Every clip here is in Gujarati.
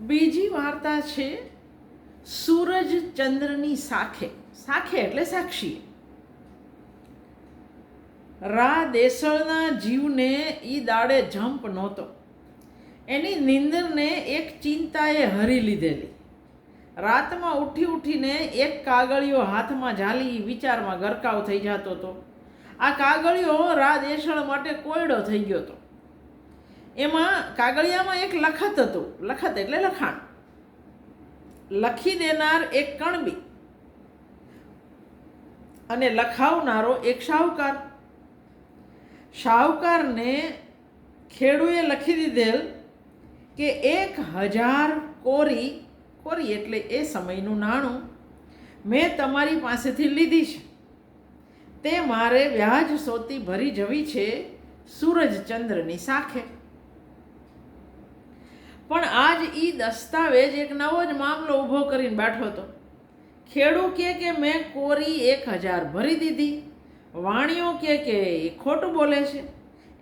બીજી વાર્તા છે, સૂરજ ચંદ્રની સાખે. સાખે એટલે સાક્ષી રા દેસળના જીવને ઈ દાડે જંપ નહોતો. એની નિંદરને એક ચિંતાએ હરી લીધેલી. રાતમાં ઉઠી ઉઠીને એક કાગળિયો હાથમાં ઝાલી વિચારમાં ગરકાવ થઈ જતો હતો. આ કાગળિયો રા દેસળ માટે કોયડો થઈ ગયો હતો. એમાં કાગળિયામાં એક લખત હતું. લખત એટલે લખાણ. લખી દેનાર એક કણબી. અને લખાવનારો એક શાહુકાર. શાહુકારને ખેડૂએ લખી દીધેલ કે એક હજાર કોરી કોરી એટલે એ સમયનું નાણું, મેં તમારી પાસેથી લીધી છે. તે મારે વ્યાજ સોતી ભરી જવી છે સૂરજચંદ્રની સાખે. પણ આજ એ દસ્તાવેજ એક નવો જ મામલો ઊભો કરીને બેઠો હતો. ખેડૂ કે કે મેં કોરી એક હજાર ભરી દીધી. વાણીઓ કે કે એ ખોટું બોલે છે.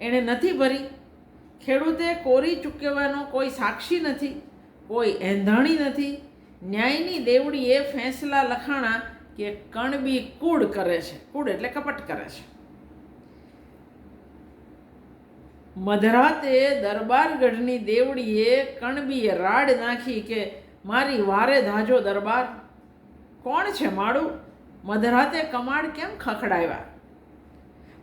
એણે નથી ભરી. ખેડૂતે કોરી ચૂકવવાનો કોઈ સાક્ષી નથી, કોઈ એંધાણી નથી. ન્યાયની દેવડીએ ફેંસલા લખાણા કે કણબી કૂડ કરે છે. કૂડ એટલે કપટ કરે છે. મધરાતે દરબારગઢની દેવડીએ કણબીએ રાડ નાખી કે મારી વારે ધાજો દરબાર. કોણ છે માળું મધરાતે કમાડ કેમ ખખડાવ્યા?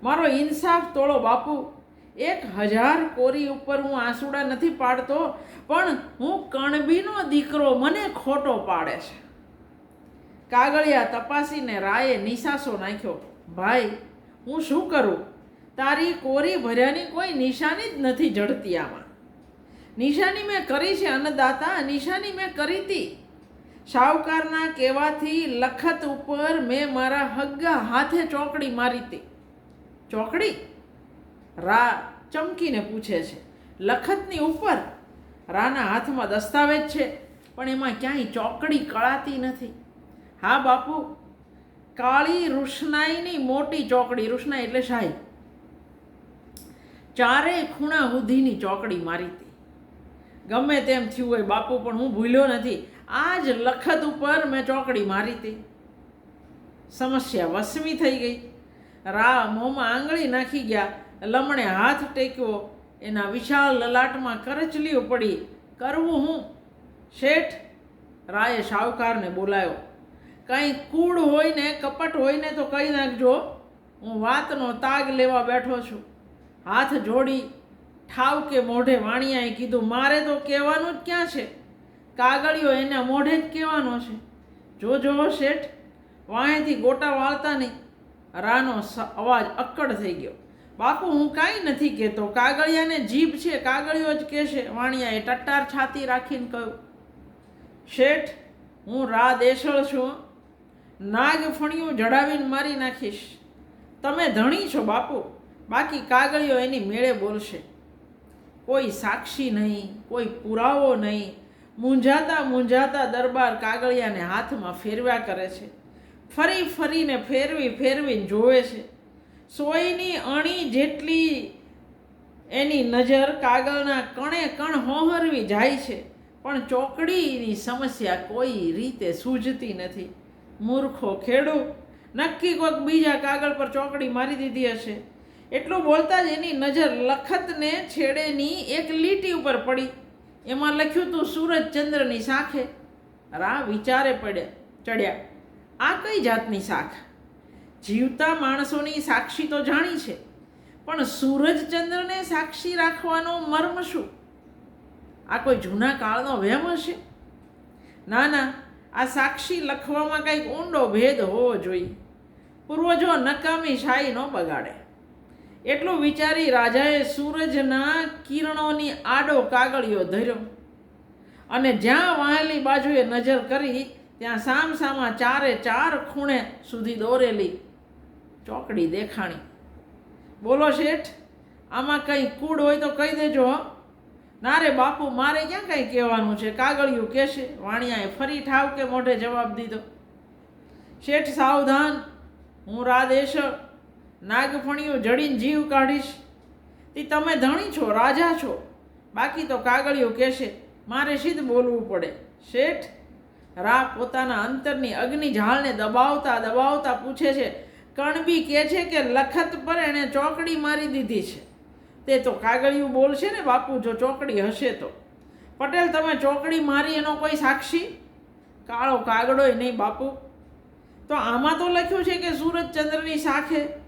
મારો ઇન્સાફ તોળો બાપુ. એક હજાર કોરી ઉપર હું આંસુડા નથી પાડતો, પણ હું કણબીનો દીકરો મને ખોટો પાડે છે. કાગળિયા તપાસીને રાયે નિશાસો નાખ્યો. ભાઈ, હું શું કરું? તારી કોરી ભર્યાની કોઈ નિશાની જ નથી જડતી આમાં. નિશાની મેં કરી છે અન્નદાતા, નિશાની મેં કરી હતી શાહુકારના કહેવાથી લખત ઉપર મેં મારા હગ્ગા હાથે ચોકડી મારી હતી ચોકડી? રા ચમકીને પૂછે છે. લખતની ઉપર? રાના હાથમાં દસ્તાવેજ છે, પણ એમાં ક્યાંય ચોકડી કળાતી નથી. હા બાપુ, કાળી રૂષનાઈની મોટી ચોકડી રૂશનાઈ એટલે શાહી. ચારેય ખૂણા સુધીની ચોકડી મારી હતી. ગમે તેમ થયું હોય બાપુ, પણ હું ભૂલ્યો નથી. આ જ લખત ઉપર મેં ચોકડી મારી હતી. સમસ્યા વસમી થઈ ગઈ. રા મોંમાં આંગળી નાખી ગયા. લમણે હાથ ટેક્યો. એના વિશાળ લલાટમાં કરચલીઓ પડી. કરવું હું? શેઠ રાએ શાહુકારને બોલાયો. કાંઈ કૂડ હોય ને કપટ હોય ને તો કહી નાખજો. હું વાતનો તાગ લેવા બેઠો છું. હાથ જોડી ઠાવ કે મોઢે વાણિયાએ કીધું, મારે તો કહેવાનું જ ક્યાં છે? કાગળિયો એના મોઢે જ કહેવાનો છે. જો જો, શેઠ વાંહેથી ગોટા વાળતા નહીં. રાનો અવાજ અક્કડ થઈ ગયો. બાપુ, હું કાંઈ નથી કહેતો. કાગળિયાને જીભ છે, કાગળિયો જ કહેશે. વાણિયાએ ટટ્ટાર છાતી રાખીને કહ્યું. શેઠ, હું રા દેશળ છું નાગ ફણિયું જડાવીને મારી નાખીશ. તમે ધણી છો, બાપુ. બાકી કાગળીઓ એની મેળે બોલશે. કોઈ સાક્ષી નહીં, કોઈ પુરાવો નહીં. મૂંઝાતા મૂંઝાતા દરબાર કાગળિયાને હાથમાં ફેરવ્યા કરે છે. ફરી ફરીને ફેરવી ફેરવીને જોવે છે. સોયની અણી જેટલી એની નજર કાગળના કણે કણ હોહરવી જાય છે, પણ ચોકડીની સમસ્યા કોઈ રીતે સૂઝતી નથી. મૂર્ખો ખેડૂ નક્કી કોઈક બીજા કાગળ પર ચોકડી મારી દીધી હશે. એટલું બોલતા જ એની નજર લખતને છેડેની એક લીટી ઉપર પડી. એમાં લખ્યું હતું સૂરજ ચંદ્રની શાખે. રા વિચારે પડ્યા ચડ્યા. આ કઈ જાતની શાખ? જીવતા માણસોની સાક્ષી તો જાણી છે, પણ સૂરજચંદ્રને સાક્ષી રાખવાનો મર્મ શું? આ કોઈ જૂના કાળનો વહેમ હશે? ના ના, આ સાક્ષી લખવામાં કંઈક ઊંડો ભેદ હોવો જોઈએ. પૂર્વજો નકામી શાહી ન બગાડે. એટલું વિચારી રાજાએ સૂરજના કિરણોની આડો કાગળિયો ધર્યો. અને જ્યાં વાહેલી બાજુએ નજર કરી, ત્યાં સામ સામા ચારે ચાર ખૂણે સુધી દોરેલી ચોકડી દેખાણી. બોલો શેઠ, આમાં કંઈ કૂડ હોય તો કહી દેજો ના રે બાપુ, મારે ક્યાં કંઈ કહેવાનું છે? કાગળિયું કહેશે? વાણિયાએ ફરી ઠાવ કે મોઢે જવાબ દીધો. શેઠ, સાવધાન. હું રાધેશ નાગફણિયું જડીને જીવ કાઢીશ. તે તમે ધણી છો, રાજા છો. બાકી તો કાગળિયું કહેશે, મારે સીધ બોલવું પડે. શેઠ રા પોતાના અંતરની અગ્નિ ઝાળને દબાવતા દબાવતા પૂછે છે, કણબી કહે છે કે લખત પર એણે ચોકડી મારી દીધી છે. તે તો કાગળિયું બોલશે ને, બાપુ, જો ચોકડી હશે તો. પટેલ, તમે ચોકડી મારી એનો કોઈ સાક્ષી? કાળો કાગડોય નહીં, બાપુ. તો આમાં તો લખ્યું છે કે સૂરજચંદ્રની શાખે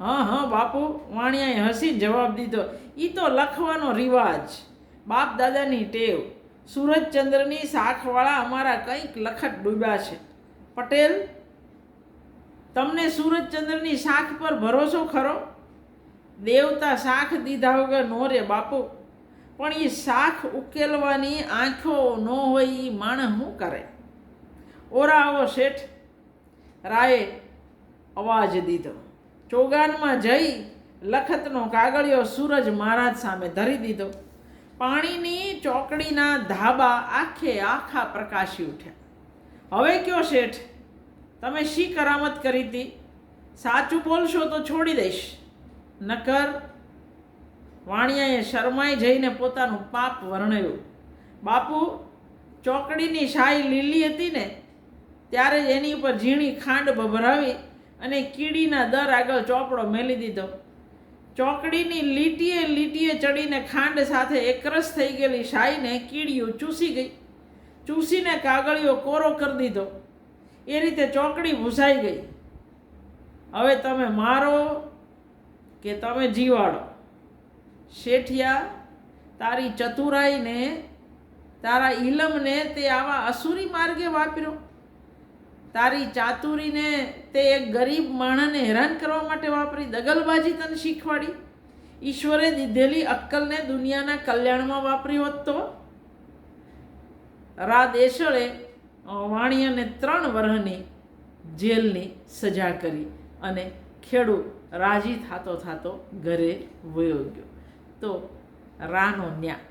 હા હા, બાપુ, વાણિયાએ હસી જવાબ દીધો. એ તો લખવાનો રિવાજ. બાપ દાદાની ટેવ. સૂરજચંદ્રની શાખવાળા અમારા કંઈક લખત ડૂબ્યા છે. પટેલ, તમને સૂરજચંદ્રની શાખ પર ભરોસો ખરો? દેવતા શાખ દીધા વગર નો રે, બાપુ. પણ એ શાખ ઉકેલવાની આંખો ન હોય એ માણસ શું કરે? ઓરા આવો શેઠ, રાયે અવાજ દીધો. ચોગાનમાં જઈ લખતનો કાગળિયો સૂરજ મહારાજ સામે ધરી દીધો. પાણીની ચોકડીના ધાબા આખે આખા પ્રકાશી ઉઠ્યા. હવે કયો શેઠ? તમે શી કરામત કરી હતી સાચું બોલશો તો છોડી દઈશ. નકર વાણિયાએ શરમાઈ જઈને પોતાનું પાપ વર્ણવ્યું. બાપુ, ચોકડીની શાહી લીલી હતી ને, ત્યારે જ એની ઉપર ઝીણી ખાંડ ભભરાવી અને કીડીના દર આગળ ચોપડો મેલી દીધો. ચોકડીની લીટીએ લીટીએ ચડીને ખાંડ સાથે એકરસ થઈ ગયેલી શાહીને કીડીઓ ચૂસી ગઈ. ચૂસીને કાગળિયો કોરો કરી દીધો. એ રીતે ચોકડી ભૂસાઈ ગઈ. હવે તમે મારો કે તમે જીવાડો. શેઠિયા, તારી ચતુરાઈને, તારા ઇલમને તે આવા અસુરી માર્ગે વાપર્યો. તારી ચાતુરીને તે એક ગરીબ માણસને હેરાન કરવા માટે વાપરી દગલબાજી તને શીખવાડી? ઈશ્વરે દીધેલી અક્કલને દુનિયાના કલ્યાણમાં વાપરી હોત તો? રા દેશળે વાણિયાને ત્રણ વર્ષની જેલની સજા કરી અને ખેડૂત રાજી થાતો થાતો ઘરે વયો ગયો. તો રાનો ન્યા.